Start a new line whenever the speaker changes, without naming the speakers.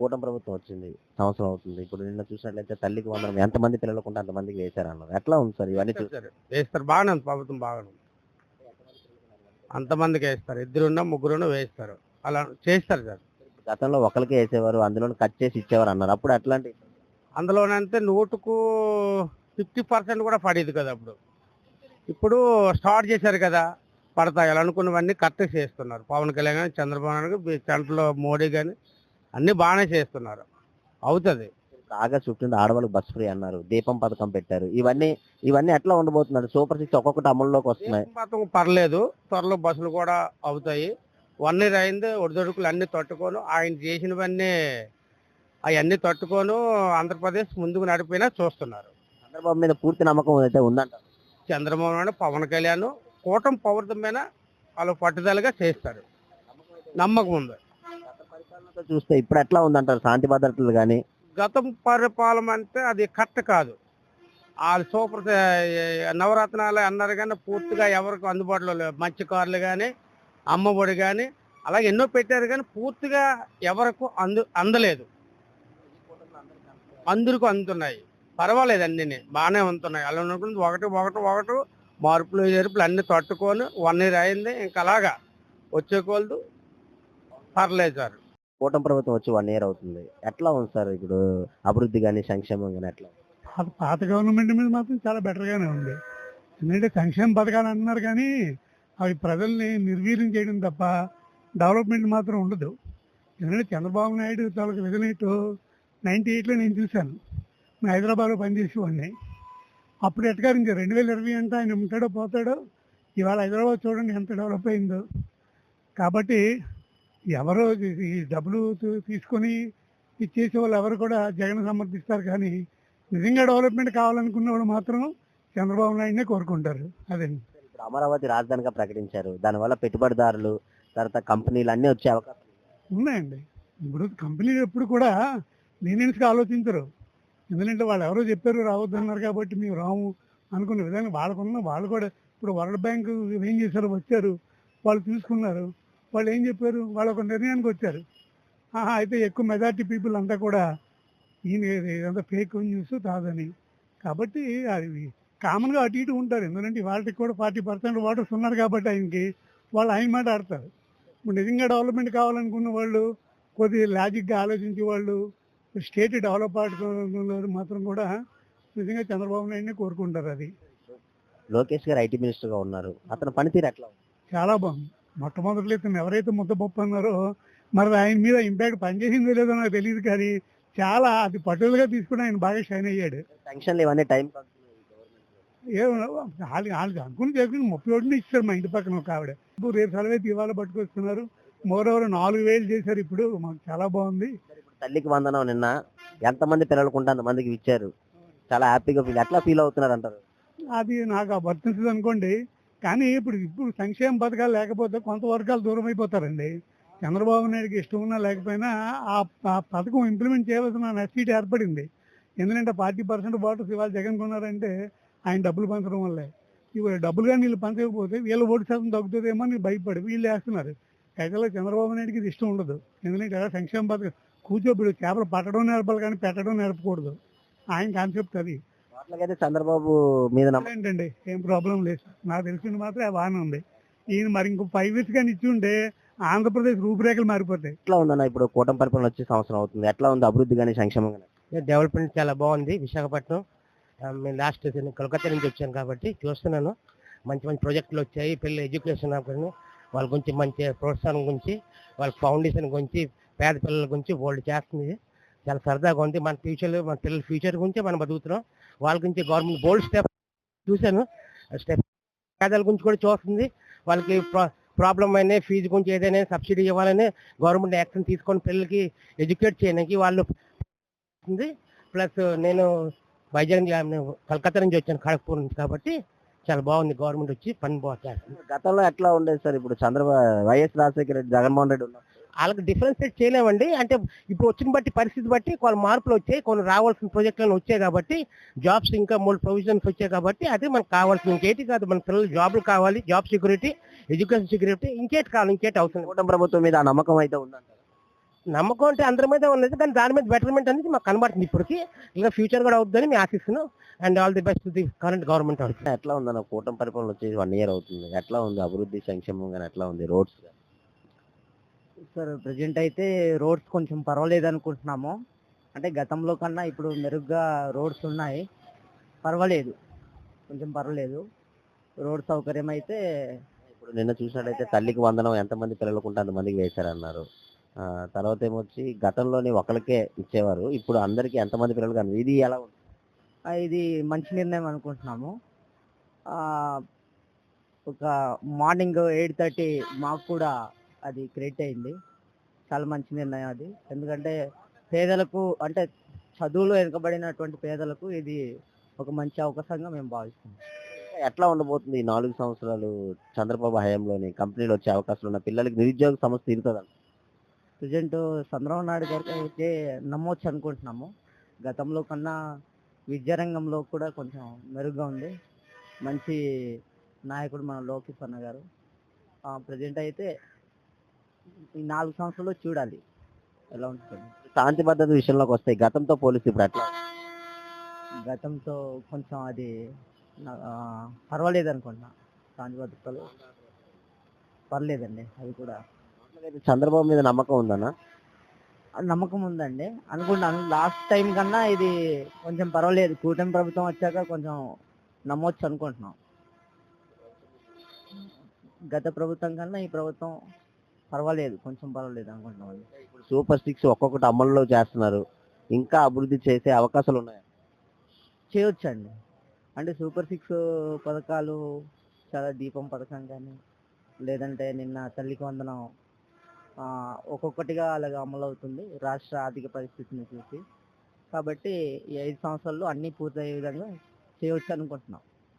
కూటమి ప్రభుత్వం వచ్చింది సంవత్సరం అవుతుంది. ఇప్పుడు నిన్న చూసినట్లయితే తల్లికి వందనం ఎంతమంది పిల్లలకు ఉంటే అంతమందికి వేశారన్నారు. ఎట్లా ఉంది సార్ ఇవన్నీ
వేస్తారు బాగానే ఉంది. ప్రభుత్వం బాగానే అంతమందికి వేస్తారు. ఇద్దరున్నా ముగ్గురున్నా వేస్తారు. అలా చేస్తారు సార్.
గతంలో ఒకరికి వేసేవారు అందులో కట్ చేసి ఇచ్చేవారు అన్నారు. అప్పుడు అట్లాంటి
అందులోనంటే నూటుకు ఫిఫ్టీ పర్సెంట్ కూడా పడేది కదా అప్పుడు. ఇప్పుడు స్టార్ట్ చేశారు కదా పడతాయి. అలా అనుకున్నవన్నీ కరెక్ట్ చేస్తున్నారు పవన్ కళ్యాణ్ కానీ చంద్రబాబు నాయుడు కానీ సెంట్రల్ మోడీ కానీ అన్నీ బాగానే చేస్తున్నారు. అవుతుంది.
ఆగస్ట్ ఫిఫ్టీన్ ఆడవాళ్ళకి బస్ ఫ్రీ అన్నారు. దీపం పథకం పెట్టారు. ఇవన్నీ ఇవన్నీ ఎట్లా ఉండబోతున్నారు? సూపర్ సిక్స్ ఒక్కొక్కటి అమల్లోకి వస్తున్నాయి.
పథకం పర్లేదు. త్వరలో బస్సులు కూడా అవుతాయి. వన్ ఇయర్ అయింది. ఒడిదొడుకులు అన్ని తట్టుకోను. ఆయన చేసినవన్నీ అవన్నీ తట్టుకోను. ఆంధ్రప్రదేశ్ ముందుకు నడిపోయినా చూస్తున్నారు.
చంద్రబాబు మీద పూర్తి నమ్మకం అయితే ఉందంట?
చంద్రబాబు నాయుడు పవన్ కళ్యాణ్ కూటమి పౌరతం మీద వాళ్ళు పట్టుదలగా చేస్తారు. నమ్మకం ఉంది.
పరిపాలనతో చూస్తే ఇప్పుడు ఎట్లా ఉందంటారు? శాంతి భద్రతలు కానీ
గతం పరిపాలన అంటే అది కరెక్ట్ కాదు. వాళ్ళు సూపర్ నవరత్నాలు అన్నారు కానీ పూర్తిగా ఎవరికి అందుబాటులో లేవు. మత్స్యకారులు కానీ అమ్మఒడి కానీ అలాగే ఎన్నో పెట్టారు కానీ పూర్తిగా ఎవరకు అందు అందలేదు. అందరికీ అందుతున్నాయి. పర్వాలేదు అన్నీ బాగానే ఉంటున్నాయి. అలా అనుకుంది ఒకటి ఒకటి ఒకటి మార్పులు ఎరుపులు అన్ని తట్టుకొని వన్ ఇయర్ అయింది. ఇంకా అలాగా వచ్చే కోళ్ళు పర్లేదు సార్.
కూటమి ప్రభుత్వం వచ్చి వన్ ఇయర్ అవుతుంది. ఎట్లా ఉంది సార్ ఇప్పుడు అభివృద్ధి కానీ సంక్షేమం కానీ ఎట్లా?
పాత పాత గవర్నమెంట్ మీద మాత్రం చాలా బెటర్గానే ఉంది. ఎందుకంటే సంక్షేమ పథకాలు అంటున్నారు కానీ అవి ప్రజల్ని నిర్వీర్యం చేయడం తప్ప డెవలప్మెంట్ మాత్రం ఉండదు. ఎందుకంటే చంద్రబాబు నాయుడు తాలూకు విధనైట్ నైంటీ ఎయిట్లో నేను చూశాను. నేను హైదరాబాద్లో పనిచేసేవాడిని అప్పుడు ఎట్గారించారు రెండు వేల ఇరవై అంటే ఆయన ఉంటాడో పోతాడో ఇవాళ హైదరాబాద్ చూడండి ఎంత డెవలప్ అయిందో. కాబట్టి ఎవరో ఈ డబ్బులు తీసుకొని ఇచ్చేసే వాళ్ళు ఎవరు కూడా జగన్ సమర్థిస్తారు కానీ నిజంగా డెవలప్మెంట్ కావాలనుకున్న వాళ్ళు మాత్రం చంద్రబాబు నాయుడునే కోరుకుంటారు. అదే.
ఇప్పుడు అమరావతి రాజధానిగా ప్రకటించారు. దానివల్ల పెట్టుబడిదారులు తర్వాత కంపెనీలు అన్ని వచ్చే అవకాశం
ఉన్నాయండి. ఇప్పుడు కంపెనీలు ఎప్పుడు కూడా లీనియన్స్గా ఆలోచించరు. ఎందుకంటే వాళ్ళు ఎవరో చెప్పారు రావద్దన్నారు కాబట్టి మేము రాము అనుకున్న విధంగా వాళ్ళకున్న వాళ్ళు కూడా ఇప్పుడు వరల్డ్ బ్యాంక్ ఏం చేశారు వచ్చారు వాళ్ళు చూసుకున్నారు. వాళ్ళు ఏం చెప్పారు? వాళ్ళు ఒక నిర్ణయానికి వచ్చారు ఆహా అయితే ఎక్కువ మెజార్టీ పీపుల్ అంతా కూడా ఈయన ఇదంతా ఫేక్ న్యూస్ కాదని. కాబట్టి అది కామన్గా అటు ఇటు ఉంటారు. ఎందుకంటే వాళ్ళకి కూడా ఫార్టీ పర్సెంట్ ఓటర్స్ ఉన్నారు కాబట్టి ఆయనకి వాళ్ళు ఆయన మాట ఆడతారు. ఇప్పుడు నిజంగా డెవలప్మెంట్ కావాలనుకున్న వాళ్ళు కొద్దిగా లాజిక్గా ఆలోచించే వాళ్ళు స్టేట్ డెవలప్ ఆడుకున్న మాత్రం కూడా నిజంగా చంద్రబాబు నాయుడిని కోరుకుంటారు అది.
లోకేష్ గారు ఐటీ మినిస్టర్గా ఉన్నారు. అతని పనితీరు ఎట్లా?
చాలా బాగుంది. మొట్టమొదటిలో ఇతను ఎవరైతే ముద్దపప్పు అన్నారో మరి ఆయన మీద ఇంపాక్ట్ పనిచేసిందో లేదో నాకు తెలియదు కానీ చాలా అది పట్టుదలగా తీసుకుని ఆయన బాగా షైన్ అయ్యాడు.
ఇవన్నీ టైం
ఏం వాళ్ళు వాళ్ళు అనుకుని చేసుకుని ముప్పై ఒకటిని ఇచ్చారు మా ఇంటి పక్కన ఒక ఆవిడ. ఇప్పుడు రేపు సెలవైతే ఇవాళ పట్టుకొస్తున్నారు. మోరవర్ నాలుగు వేలు చేశారు ఇప్పుడు. మాకు చాలా బాగుంది.
తల్లికి వందనం నిన్న. ఎంతమంది పిల్లలకు ఉంటే అంతమందికి ఇచ్చారు. చాలా హ్యాపీగా ఫీల్ ఎట్లా ఫీల్ అవుతున్నారు అంటారు?
అది నాకు వర్తించదు అనుకోండి. కానీ ఇప్పుడు ఇప్పుడు సంక్షేమ పథకాలు లేకపోతే కొంత వర్గాలు దూరం అయిపోతారండి. చంద్రబాబు నాయుడుకి ఇష్టం ఉన్నా లేకపోయినా ఆ పథకం ఇంప్లిమెంట్ చేయవలసిన నెసిటీ ఏర్పడింది. ఎందుకంటే ఫార్టీ పర్సెంట్ ఓటర్స్ ఇవాళ జగన్ కొన్నారంటే ఆయన డబ్బులు పంచడం వల్లే. ఇవాళ డబ్బులుగా వీళ్ళు పంచకపోతే వీళ్ళ ఓటు శాతం తగ్గుతుందేమో అని భయపడి వీళ్ళు వేస్తున్నారు. అయితే చంద్రబాబు నాయుడుకి ఇది ఇష్టం ఉండదు. ఎందుకంటే సంక్షేమ పథకం కూర్చోబెడు చేపలు పట్టడం నేర్పాలి కానీ పెట్టడం నేర్పకూడదు. ఆయన కాన్సెప్ట్ అది.
అట్లాగైతే చంద్రబాబు మీద నమ్మకం
ఏంటండి? ఏం ప్రాబ్లం లేదు. నాకు తెలిసింది మాత్రం ఆ బాగానే ఉంది. ఈయన మరి ఇంకో ఫైవ్ ఇయర్స్ కానీ ఇచ్చి ఉంటే ఆంధ్రప్రదేశ్ రూపురేఖలు మారిపోతాయి.
ఎట్లా ఉందన్న ఇప్పుడు కూటమి పరిపాలన వచ్చి సంవత్సరం అవుతుంది? ఎట్లా ఉంది అభివృద్ధి కానీ సంక్షేమం కానీ?
డెవలప్మెంట్ చాలా బాగుంది. విశాఖపట్నం మేము లాస్ట్ కలకత్తా నుంచి వచ్చాను కాబట్టి చూస్తున్నాను. మంచి మంచి ప్రాజెక్టులు వచ్చాయి. పిల్లల ఎడ్యుకేషన్ వాళ్ళ గురించి మంచి ప్రోత్సాహం గురించి వాళ్ళ ఫౌండేషన్ గురించి పేద పిల్లల గురించి వాళ్ళు చేస్తుంది. చాలా సరదాగా ఉంది. మన ఫ్యూచర్ మన పిల్లల ఫ్యూచర్ గురించి మనం బతుకుతున్నాం. వాళ్ళ గురించి గవర్నమెంట్ బోల్డ్ స్టెప్ చూశాను. స్టెప్ పేదల గురించి కూడా చూస్తుంది. వాళ్ళకి ప్రాబ్లం అయినా ఫీజు గురించి ఏదైనా సబ్సిడీ ఇవ్వాలని గవర్నమెంట్ యాక్షన్ తీసుకొని పిల్లలకి ఎడ్యుకేట్ చేయడానికి వాళ్ళు ప్లస్ నేను వైజాగ్ కలకత్తా నుంచి వచ్చాను ఖడగ్పూర్ నుంచి కాబట్టి చాలా బాగుంది. గవర్నమెంట్ వచ్చి పని బాగా చేస్తుంది.
గతంలో ఎట్లా ఉండేది సార్ ఇప్పుడు చంద్రబాబు వైఎస్ రాజశేఖర రెడ్డి జగన్మోహన్ రెడ్డి ఉన్నారు
వాళ్ళకి డిఫరెన్షియేట్ చేయలేమండి. అంటే ఇప్పుడు వచ్చిన బట్టి పరిస్థితి బట్టి కొన్ని మార్పులు వచ్చాయి కొన్ని రావాల్సిన ప్రాజెక్టులు వచ్చాయి కాబట్టి జాబ్స్ ఇంకా మూడు ప్రొవిజన్స్ వచ్చాయి కాబట్టి అది మనకు కావాల్సింది. ఇంకేటి కాదు మన పిల్లలు జాబ్లు కావాలి జాబ్ సెక్యూరిటీ ఎడ్యుకేషన్ సెక్యూరిటీ ఇంకేటి కావాలి ఇంకేటి అవుతుంది
కూటమి ప్రభుత్వం మీద నమ్మకం అయితే ఉందంటారు?
నమ్మకం అంటే అందరి మీద ఉన్నది కానీ దాని మీద బెటర్మెంట్ అనేది మాకు కనబడుతుంది ఇప్పటికి. ఇంకా ఫ్యూచర్ కూడా అవుతుందని మేము ఆశిస్తున్నాం. And all the best the current government
ఎట్లా ఉందన్న కూటమి పరిపాలన వచ్చేసి వన్ ఇయర్ అవుతుంది. ఎట్లా ఉంది అభివృద్ధి సంక్షేమం కానీ ఎట్లా ఉంది? రోడ్స్
సార్ ప్రజెంట్ అయితే రోడ్స్ కొంచెం పర్వాలేదు అనుకుంటున్నాము అంటే గతంలో కన్నా ఇప్పుడు మెరుగ్గా రోడ్స్ ఉన్నాయి. పర్వాలేదు. కొంచెం పర్వాలేదు. రోడ్ సౌకర్యం అయితే
ఇప్పుడు నిన్న చూసినట్లయితే తల్లికి వందనం ఎంతమంది పిల్లలకు ఉంటే అంతమందికి వేశారన్నారు. ఆ, తర్వాత ఏమొచ్చి గతంలోని ఒకరికే ఇచ్చేవారు. ఇప్పుడు అందరికి ఎంతమంది పిల్లలు కానీ ఇది ఎలా ఉంది?
ఆ, ఇది మంచి నిర్ణయం అనుకుంటున్నాము. ఆ, ఒక మార్నింగ్ ఎయిట్ థర్టీ మాకు కూడా అది క్రియేట్ అయింది. చాలా మంచి నిర్ణయం అది. ఎందుకంటే పేదలకు అంటే చదువులో వెనుకబడినటువంటి పేదలకు ఇది ఒక మంచి అవకాశంగా మేము భావిస్తున్నాం.
ఎట్లా ఉండబోతుంది ఈ నాలుగు సంవత్సరాలు చంద్రబాబు హయాంలోని కంపెనీలు వచ్చే అవకాశాలు ఉన్న పిల్లలకి నిరుద్యోగ సమస్య తీరుతుంది?
ప్రజెంట్ చంద్రబాబు నాయుడు గారికి అయితే నమ్మొచ్చు అనుకుంటున్నాము. గతంలో కన్నా విద్యారంగంలో కూడా కొంచెం మెరుగ్గా ఉంది. మంచి నాయకుడు మన లోకేష్ అన్న గారు. ప్రజెంట్ అయితే ఈ నాలుగు సంవత్సరాలు చూడాలి. ఎలా ఉంటుంది.
శాంతి భద్రత విషయంలోకి వస్తాయి గతంతో పోలిస్తే ఇప్పుడు ఎట్లా
గతంతో కొంచెం అది ఆ, పర్వాలేదు అనుకుంటున్నా శాంతి భద్రతలు పర్లేదండి అవి కూడా.
చంద్రబాబు మీద నమ్మకం ఉందన్నా
నమ్మకం ఉందండి. అనుకుంటాను లాస్ట్ టైం కన్నా ఇది కొంచెం పర్వాలేదు. కూటమి ప్రభుత్వం వచ్చాక కొంచెం నమ్మొచ్చు అనుకుంటున్నాం. గత ప్రభుత్వం కన్నా ఈ ప్రభుత్వం పర్వాలేదు కొంచెం పర్వాలేదు అనుకుంటున్నాం
ఇప్పుడు సూపర్ సిక్స్ ఒక్కొక్కటి అమల్లో చేస్తున్నారు. ఇంకా అభివృద్ధి చేసే అవకాశాలు ఉన్నాయి?
చేయొచ్చండి. అంటే సూపర్ సిక్స్ పథకాలు చాలా దీపం పథకం కానీ లేదంటే నిన్న తల్లికి వందనం ఒక్కొక్కటిగా అలాగే అమలు అవుతుంది రాష్ట్ర ఆర్థిక పరిస్థితిని చూసి. కాబట్టి ఈ ఐదు సంవత్సరాల్లో అన్నీ పూర్తయ్యే విధంగా చేయవచ్చు అనుకుంటున్నాం.